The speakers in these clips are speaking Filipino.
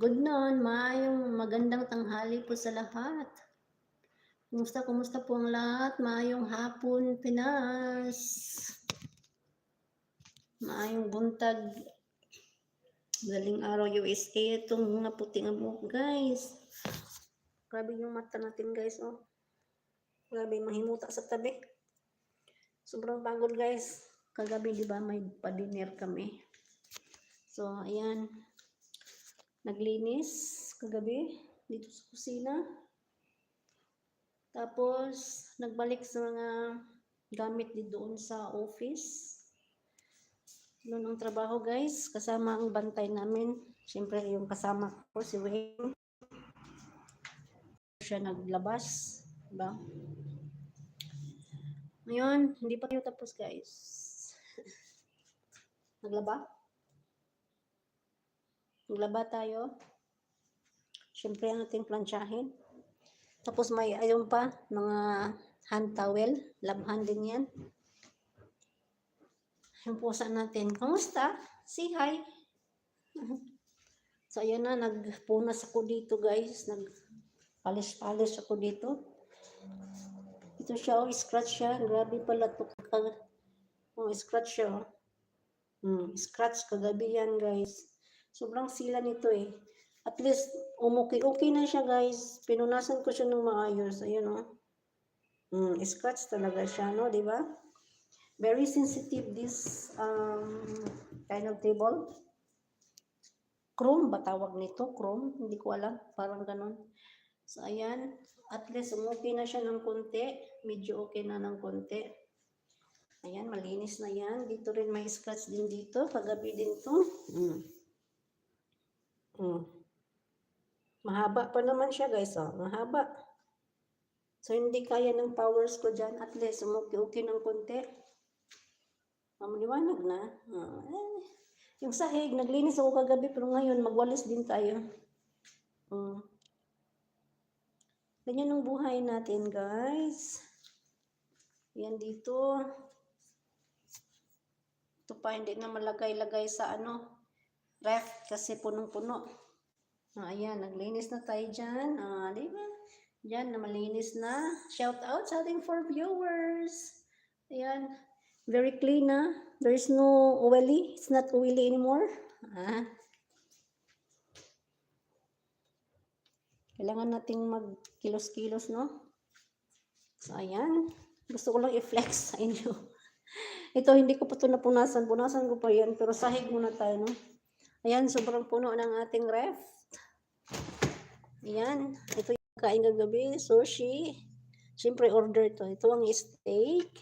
Good noon, maayong magandang tanghali po sa lahat. Kumusta, kumusta po ang lahat? Maayong hapon, Pinas. Maayong buntag. Galing araw, USA. Itong mga puting abok, guys. Grabe yung mata natin, guys, oh. Grabe, mahimuta sa tabi. Sobrang pagod, guys. Kagabi, di ba, may pa-dinner kami. So, ayan. Naglinis kagabi dito sa kusina. Tapos, nagbalik sa mga gamit di doon sa office. Doon ang trabaho, guys. Kasama ang bantay namin. Siyempre, yung kasama ko, si Wayne. Siya naglabas. Diba? Ngayon, hindi pa tayo tapos, guys. Naglaba? Naglaba tayo. Siyempre, ang ating plansyahin. Tapos may ayun pa, mga hand towel. Labhan din yan. Yung pusa natin. Kamusta? Say hi. so, ayan na. Nagpunas ako dito, guys. Nagpalis-palis ako dito. Ito siya, oh, scratch siya. Grabe pala ito. Oh, scratch siya, oh. Hmm, scratch kagabi yan, guys. Sobrang sila nito eh. At least, umuki-okay na siya guys. Pinunasan ko siya ng maayos. Ayun o. Oh. Mm, scratch talaga siya, no? Ba? Very sensitive this um, kind of table. Chrome ba tawag nito? Chrome? Hindi ko alam. Parang ganun. So, ayan. At least, umuki na siya ng konti. Medyo okay na ng konti. Ayan, malinis na yan. Dito rin may scratch din dito. Kagabi din to. Mm. Hmm. Mahaba pa naman siya guys, oh. Mahaba. So, hindi kaya ng powers ko dyan. At least, umuki-uki ng konti. Mamaliwanag na. Ah, eh. Yung sahig, naglinis ako kagabi, pero ngayon, magwalis din tayo. Hmm. Ganyan ang buhay natin, guys. Yan dito. Ito pa, hindi na malagay-lagay sa ano, ref kasi punong-puno. Ah, ayan, naglinis na tayo dyan. Ah, di ba? Diyan na malinis na. Shout out sa ating for viewers. Ayan. Very clean na. There is no oily. It's not oily anymore. Ah. Kailangan nating mag-kilos-kilos, no? So, ayan. Gusto ko lang i-flex sa inyo. Ito, hindi ko pa ito napunasan. Punasan ko pa yan. Pero sahig muna tayo, no? Ayan, sobrang puno ng ating ref. Ayan, ito yung kain kagabi, sushi. Siyempre, order to. Ito ang steak.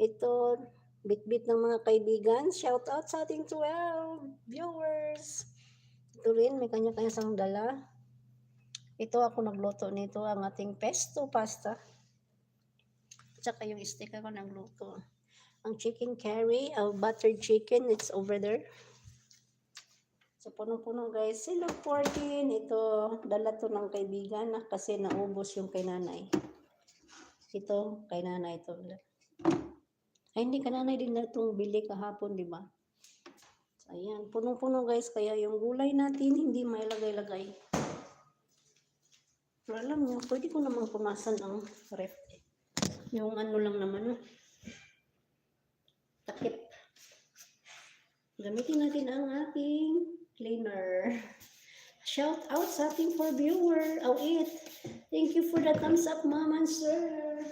Ito, bit-bit ng mga kaibigan. Shout out sa ating 12 viewers. Ito rin, may kanya-kanya sang dala. Ito ako nagluto nito, ang ating pesto pasta. Tsaka yung steak ako nagluto. Ang chicken curry, uh, buttered chicken, it's over there. So, punong-puno guys. Hello, 14. Ito, dala to ng kaibigan na kasi naubos yung kay nanay. Ito, kay nanay ito. Ay, hindi ka nanay din na itong bili kahapon, di ba? So, ayan. Punong-puno guys. Kaya yung gulay natin, hindi may lagay-lagay. Pero alam nyo, pwede ko namang punasan ang ref. Yung ano lang naman, no? Takip. Gamitin natin ang ating cleaner. Shout out sa ating for viewer. Oh, it. Thank you for the thumbs up, mom and sir.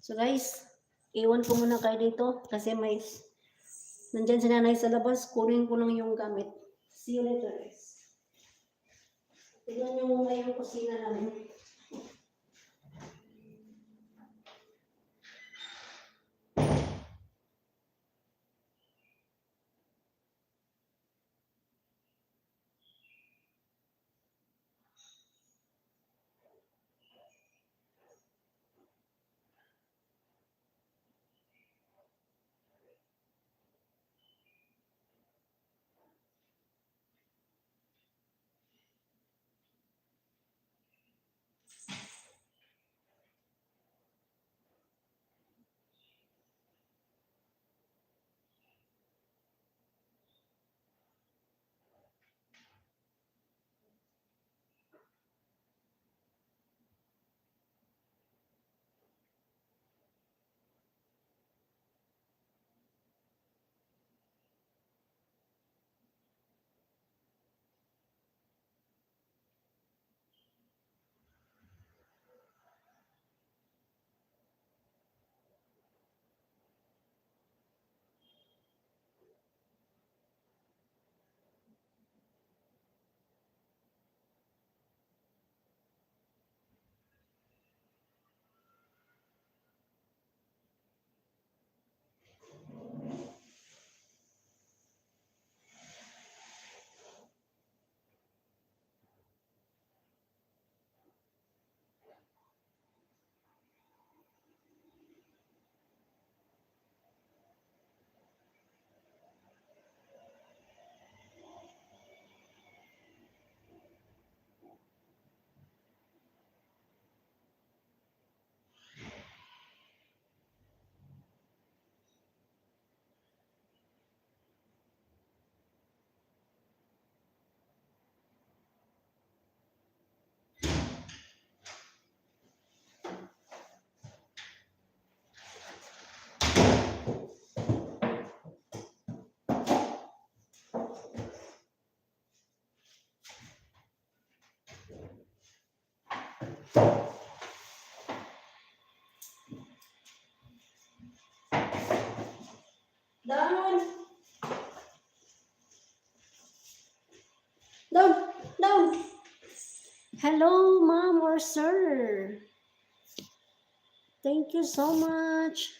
So guys, iwan ko muna kayo dito kasi may nandyan si nanay sa labas, kunin ko lang yung gamit. See you later guys. Tignan nyo muna yung kusina namin. Down! Down! Down! Hello, ma'am or sir. Thank you so much.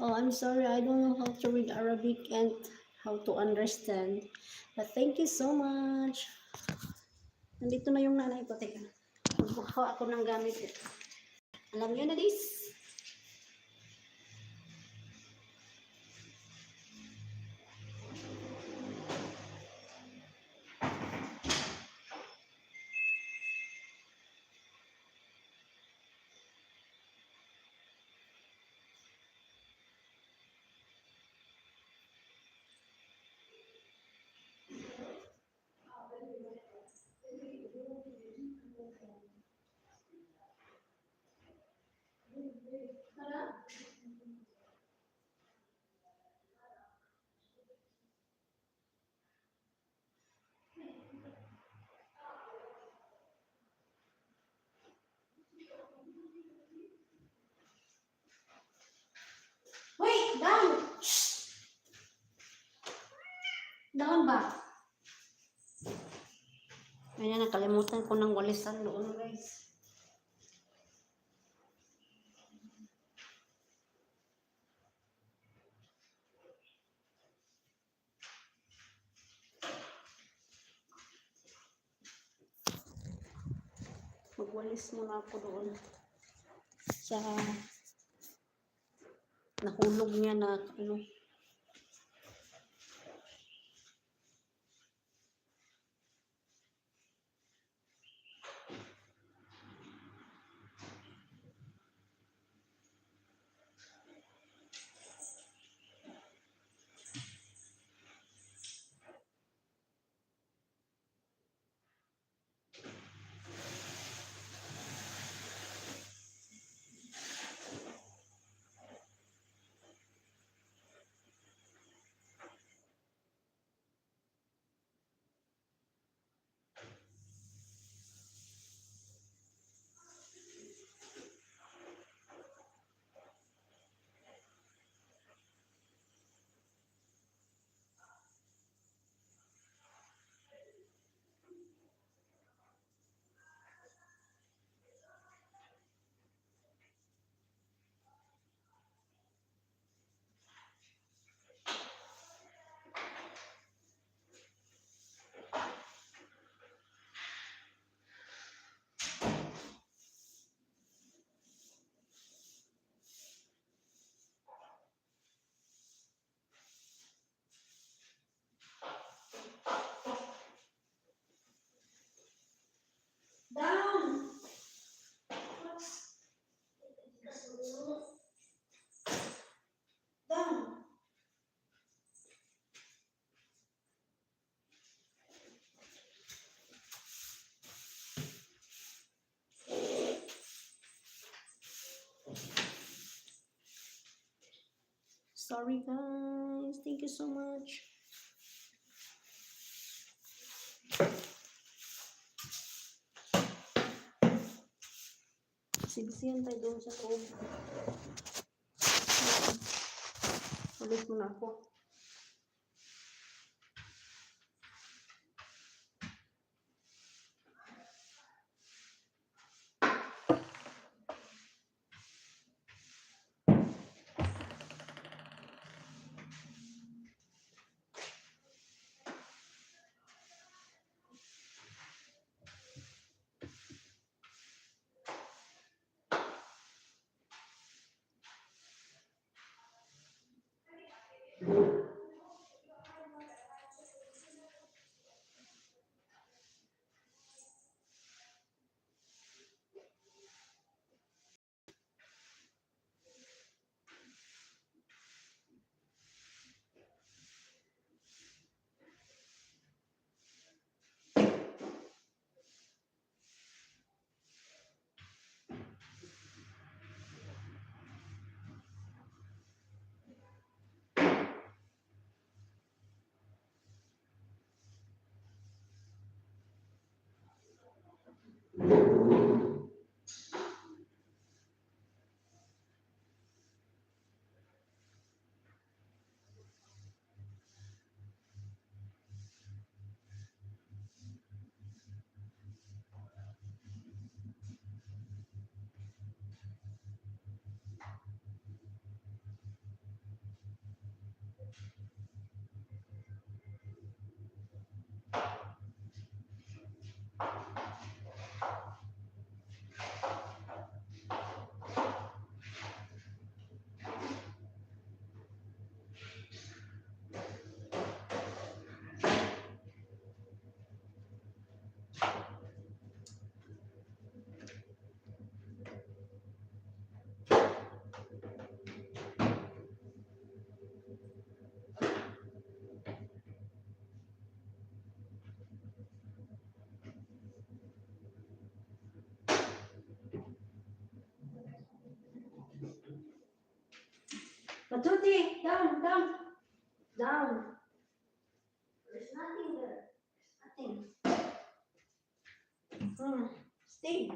Oh, I'm sorry, I don't know how to read Arabic and how to understand. But thank you so much. Nandito na yung nanay ko. Teka, magbuha ako ng gamit. Alam niyo na this? Down ba? Ayan, nakalimutan ko ng walisan doon, guys. Magwalis muna ako doon sa nahulog niya na ano. Sorry guys. Thank you so much. Sigsiyan tayo doon sa loob. Ulit mo na Thank you. Ako. Matuti, down, down, down. There's nothing there. There's nothing. Hmm. Stay.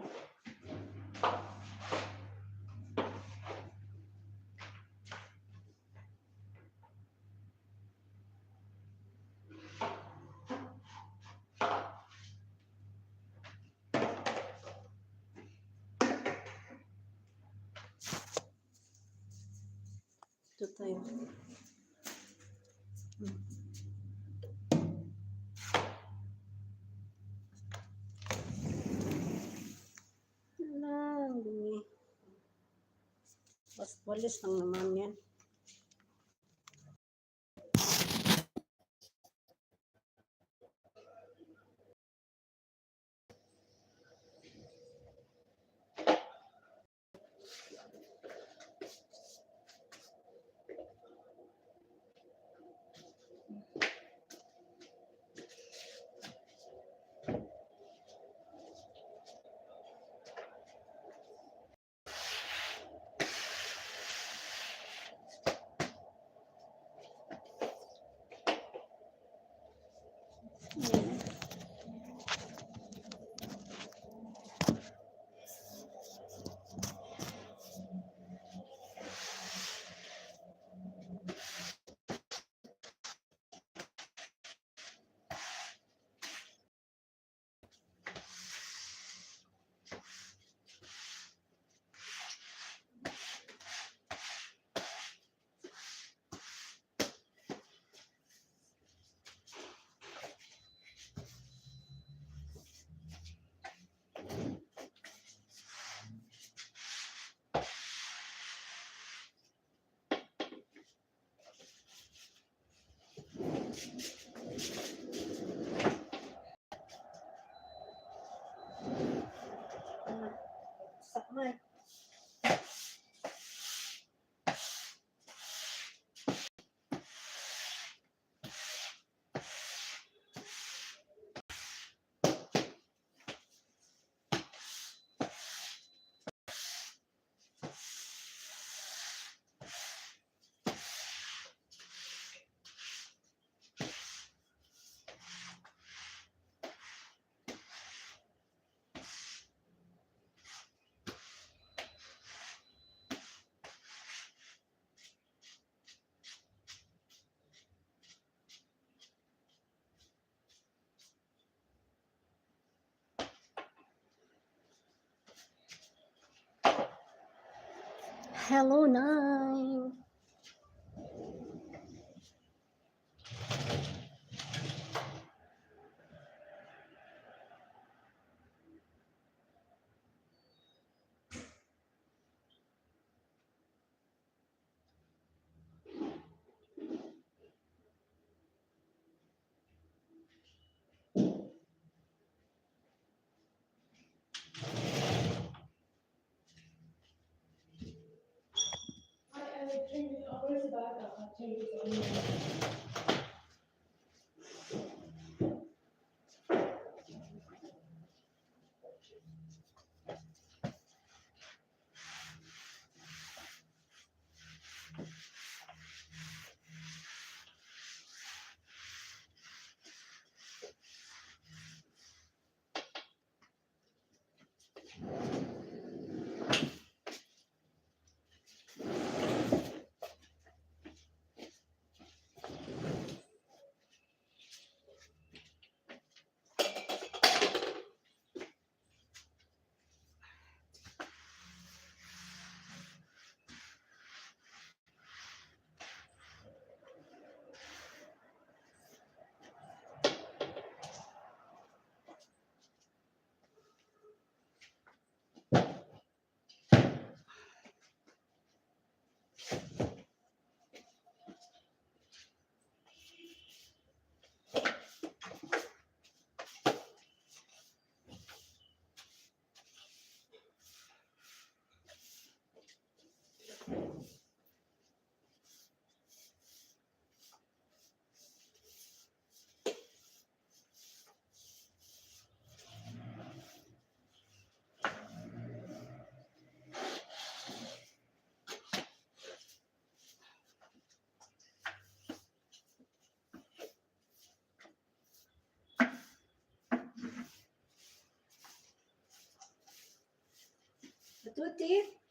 Ito tayo. Hmm. Wala, ang dumi. Bas, walis lang naman yan. I'm like, Hello, Where's the backup? Tutti.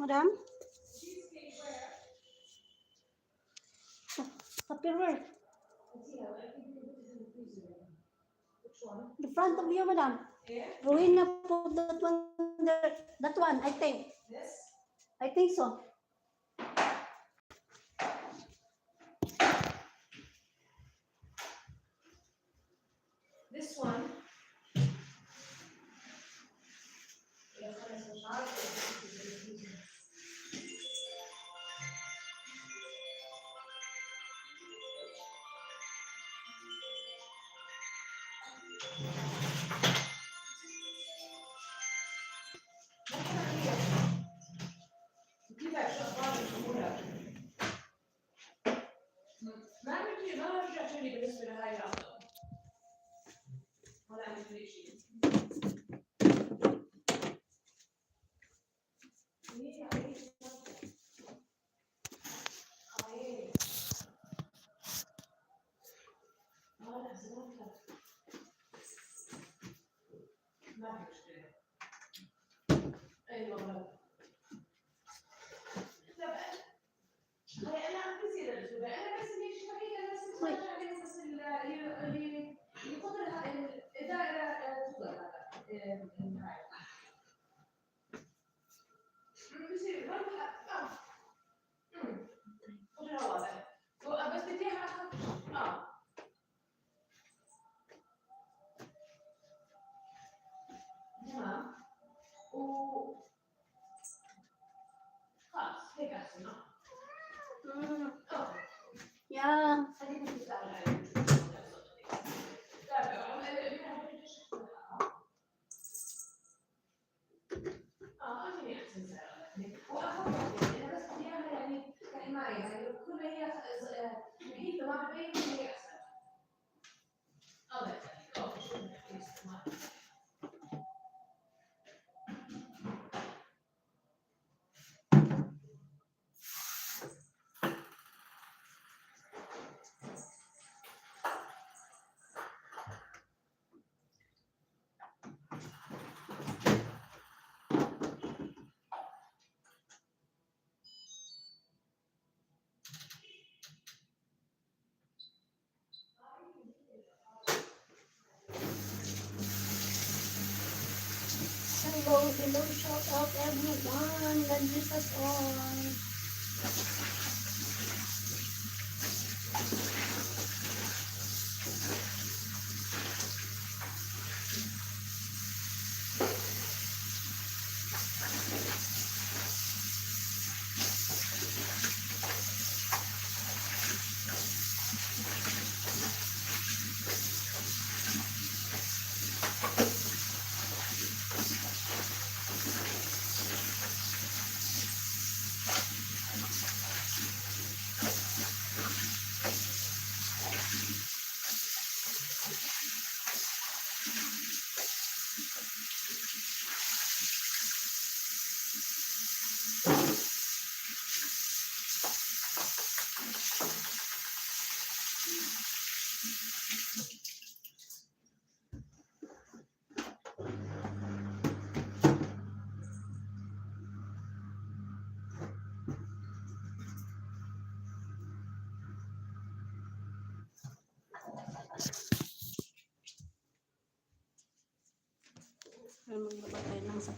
Madam? Tupperware. The front of you, madam. Ruin na po that one there. That one, I think. Yes? I think so. من می‌تونی من باید جتونی به دست بره هر حالا می‌تونی yeah. Hello, hello, shout out everyone. God bless us all.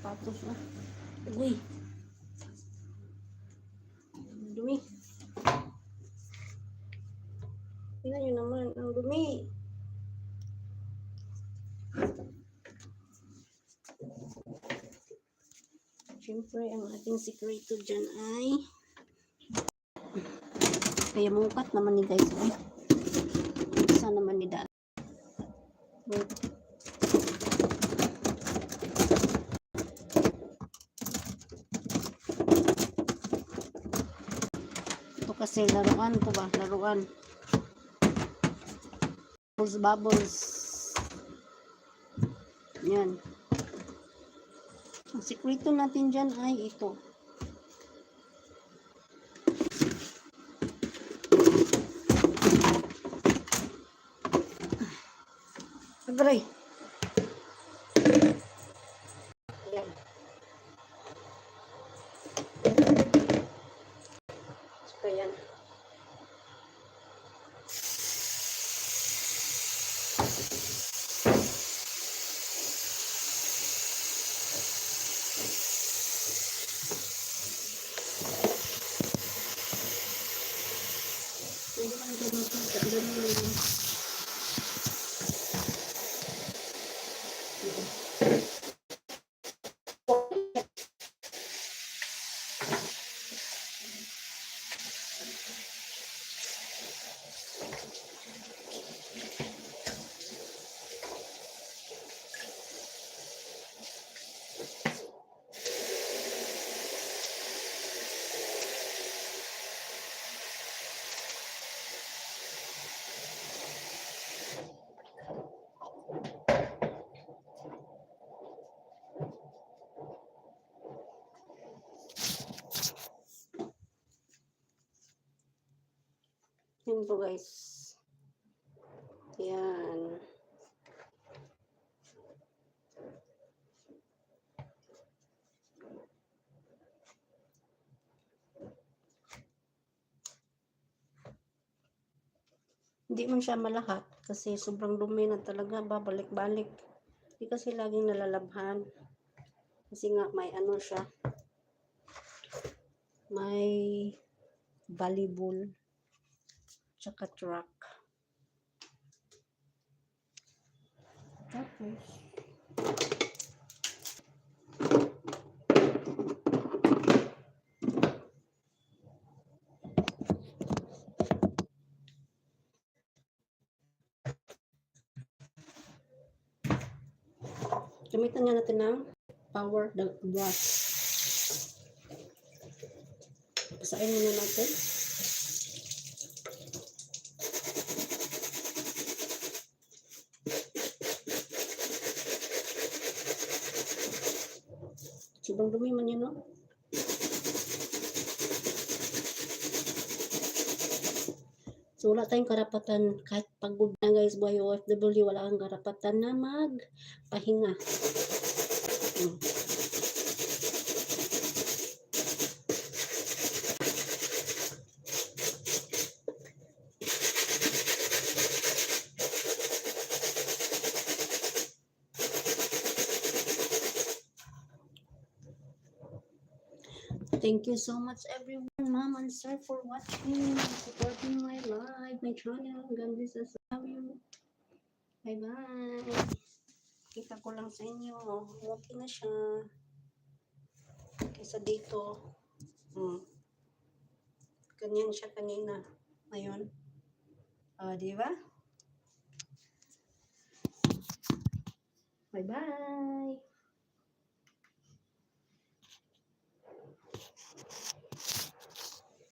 Sapatos. Ah. Uy. Dumi. Tingnan nyo naman, ang dumi. Siyempre, ang ating sikreto dyan ay kaya mukat naman ni guys. Isa naman ni dad. Kasi laruan ko ba? Laruan. Bubbles, bubbles. Yan. Ang sikreto natin dyan ay ito. Agray. Gagawin ko guys. Yan. Hindi man siya malahat kasi sobrang dumi na talaga babalik-balik. Hindi kasi laging nalalabhan. Kasi nga may ano siya. May volleyball tsaka truck. Tapos, gamitan nga natin ng power brush. Pasain muna natin. Sobrang dumi man yun, no? So, wala tayong karapatan, kahit pagod na guys, buhay OFW, wala kang karapatan na magpahinga. Hmm. Thank you so much everyone, mom and sir for watching, supporting my live, my channel. God bless us love you. Bye-bye. Kita ko lang sa inyo. Okay na siya. Kaysa dito. Hmm. Ganyan siya kanina. Ngayon. Ah, di ba? Bye-bye.